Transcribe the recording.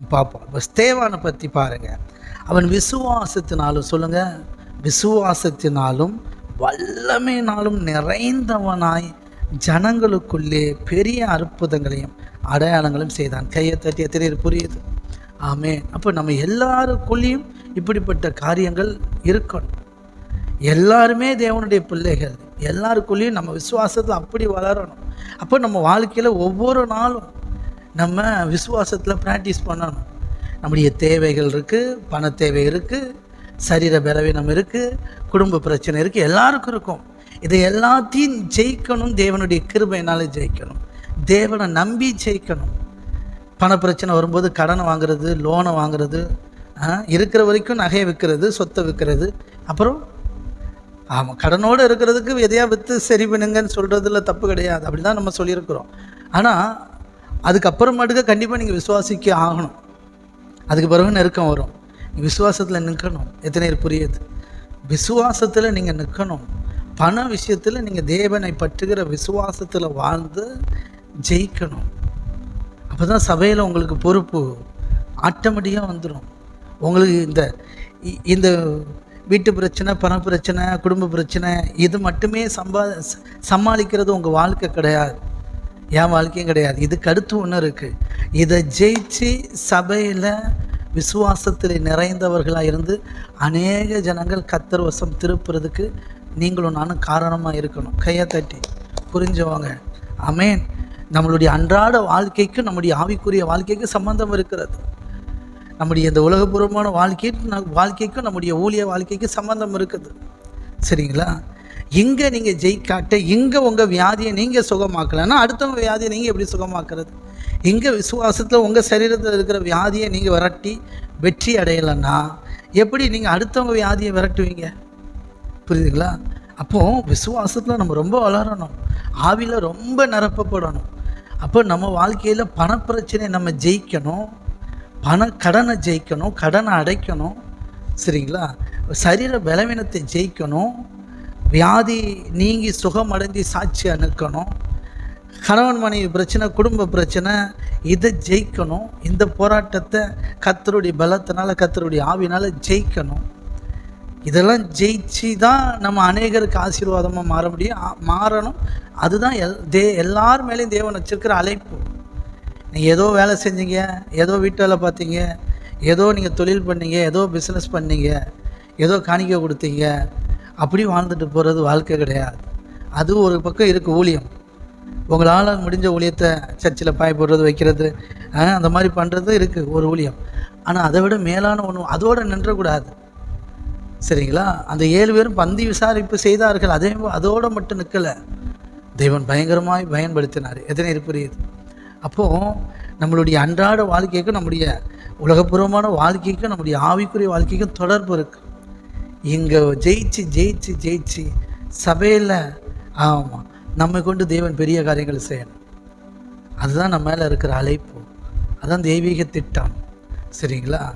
பார்ப்போம். இப்போ ஸ்தேவானை பற்றி பாருங்கள் அவன் விசுவாசத்தினாலும் சொல்லுங்கள் விசுவாசத்தினாலும் வல்லமையினாலும் நிறைந்தவனாய் ஜனங்களுக்குள்ளே பெரிய அற்புதங்களையும் அடையாளங்களும் செய்தான். கையை தட்டி எத்தனை புரியுது. ஆமே அப்போ நம்ம எல்லாருக்குள்ளேயும் இப்படிப்பட்ட காரியங்கள் இருக்கணும். எல்லாருமே தேவனுடைய பிள்ளைகள். எல்லாருக்குள்ளேயும் நம்ம விசுவாசத்தை அப்படி வளரணும். அப்போ நம்ம வாழ்க்கையில் ஒவ்வொரு நாளும் நம்ம விசுவாசத்தில் ப்ராக்டிஸ் பண்ணணும். நம்முடைய தேவைகள் இருக்குது பண தேவை இருக்குது சரீர பலவீனம் இருக்குது குடும்ப பிரச்சனை இருக்குது எல்லாருக்கும் இருக்கும். இதை எல்லாத்தையும் ஜெயிக்கணும் தேவனுடைய கிருபையினால ஜெயிக்கணும். தேவனை நம்பி ஜெயிக்கணும். பண பிரச்சனை வரும்போது கடனை வாங்குறது லோனை வாங்குறது இருக்கிற வரைக்கும் நகையை விற்கிறது சொத்தை விற்கிறது அப்புறம் ஆமாம் கடனோடு இருக்கிறதுக்கு எதையா விற்று சரி பண்ணுங்கன்னு சொல்கிறதுல தப்பு கிடையாது. அப்படி தான் நம்ம சொல்லியிருக்கிறோம். ஆனால் அதுக்கப்புறமாட்டுக்கு கண்டிப்பாக நீங்கள் விசுவாசிக்க ஆகணும். அதுக்கு பிறகு நெருக்கம் வரும். விசுவாசத்தில் நிற்கணும் எத்தனை புரியுது? விசுவாசத்தில் நீங்கள் நிற்கணும் பண விஷயத்தில் நீங்கள் தேவனை பற்றுகிற விசுவாசத்தில் வாழ்ந்து ஜெயிக்கணும். அப்போ தான் சபையில் உங்களுக்கு பொறுப்பு ஆட்டோமேட்டிக்காக வந்துடும் உங்களுக்கு இந்த இ- இந்த வீட்டு பிரச்சனை பண பிரச்சனை குடும்ப பிரச்சனை இது மட்டுமே சம்பா சமாளிக்கிறது உங்கள் வாழ்க்கை கிடையாது. என் வாழ்க்கையும் கிடையாது. இதுக்கு அடுத்து ஒன்று இருக்குது இதை ஜெயிச்சு சபையில் விசுவாசத்தில் நிறைந்தவர்களாக இருந்து அநேக ஜனங்கள் கத்தர் வசம் திருப்புறதுக்கு நீங்களும் நானும் காரணமாக இருக்கணும். கையை தட்டி புரிஞ்சவங்க அமேன் நம்மளுடைய அன்றாட வாழ்க்கைக்கும் நம்முடைய ஆவிக்குரிய வாழ்க்கைக்கு சம்பந்தம் இருக்கிறது. நம்முடைய இந்த உலகபூர்வமான வாழ்க்கைக்கு நம் வாழ்க்கைக்கும் நம்முடைய ஊழிய வாழ்க்கைக்கு சம்பந்தம் இருக்குது. சரிங்களா? இங்கே நீங்கள் ஜெயிக்காட்ட இங்கே உங்கள் வியாதியை நீங்கள் சுகமாக்கலன்னா அடுத்தவங்க வியாதியை நீங்கள் எப்படி சுகமாக்குறது? இங்கே விசுவாசத்தில் உங்கள் சரீரத்தில் இருக்கிற வியாதியை நீங்கள் விரட்டி வெற்றி அடையலைன்னா எப்படி நீங்கள் அடுத்தவங்க வியாதியை விரட்டுவீங்க? புரியுதுங்களா? அப்போது விசுவாசத்தில் நம்ம ரொம்ப வளரணும். ஆவியில் ரொம்ப நிரப்பப்படணும். அப்போ நம்ம வாழ்க்கையில் பணப்பிரச்சனையை நம்ம ஜெயிக்கணும். பண கடனை ஜெயிக்கணும் கடனை அடைக்கணும். சரிங்களா? சரீர பலவீனத்தை ஜெயிக்கணும். வியாதி நீங்கி சுகமடைந்து சாட்சியாக நிற்கணும் கணவன் மனைவி பிரச்சனை குடும்ப பிரச்சனை இதை ஜெயிக்கணும். இந்த போராட்டத்தை கத்தருடைய பலத்தினால கத்தருடைய ஆவினால் ஜெயிக்கணும். இதெல்லாம் ஜெயிச்சு தான் நம்ம அநேகருக்கு ஆசீர்வாதமாக மாற முடியும். மாறணும். அதுதான் எல் தே எல்லார் மேலேயும் தேவன் வச்சுருக்கிற அழைப்பு. நீங்கள் ஏதோ வேலை செஞ்சீங்க ஏதோ வீட்டு வேலை பார்த்தீங்க ஏதோ நீங்கள் தொழில் பண்ணீங்க ஏதோ பிஸ்னஸ் பண்ணீங்க ஏதோ காணிக்க கொடுத்தீங்க அப்படி வாழ்ந்துட்டு போகிறது வாழ்க்கை கிடையாது. அது ஒரு பக்கம் இருக்குது ஊழியம். உங்களால் முடிஞ்ச ஊழியத்தை சர்ச்சில் பாய் போடுறது வைக்கிறது அந்த மாதிரி பண்ணுறது இருக்குது ஒரு ஊழியம். ஆனால் அதை விட மேலான ஒன்று அதோடு நின்றக்கூடாது சரிங்களா? அந்த ஏழு பேரும் பந்தி விசாரிப்பு செய்தார்கள் அதே அதோடு மட்டும் நிற்கலை தெய்வன் பயங்கரமாய் பயன்படுத்தினார். எத்தனை இது புரியுது? அப்போது நம்மளுடைய அன்றாட வாழ்க்கைக்கும் நம்முடைய உலகபூர்வமான வாழ்க்கைக்கும் நம்முடைய ஆவிக்குரிய வாழ்க்கைக்கும் தொடர்பு இருக்குது இங்கே ஜெயிச்சு ஜெயிச்சு ஜெயிச்சு சபையில் ஆமாம் நம்மை கொண்டு தேவன் பெரிய காரியங்கள் செய்யணும். அதுதான் நம்ம மேலே இருக்கிற அழைப்பு. அதுதான் தெய்வீக திட்டம். சரிங்களா?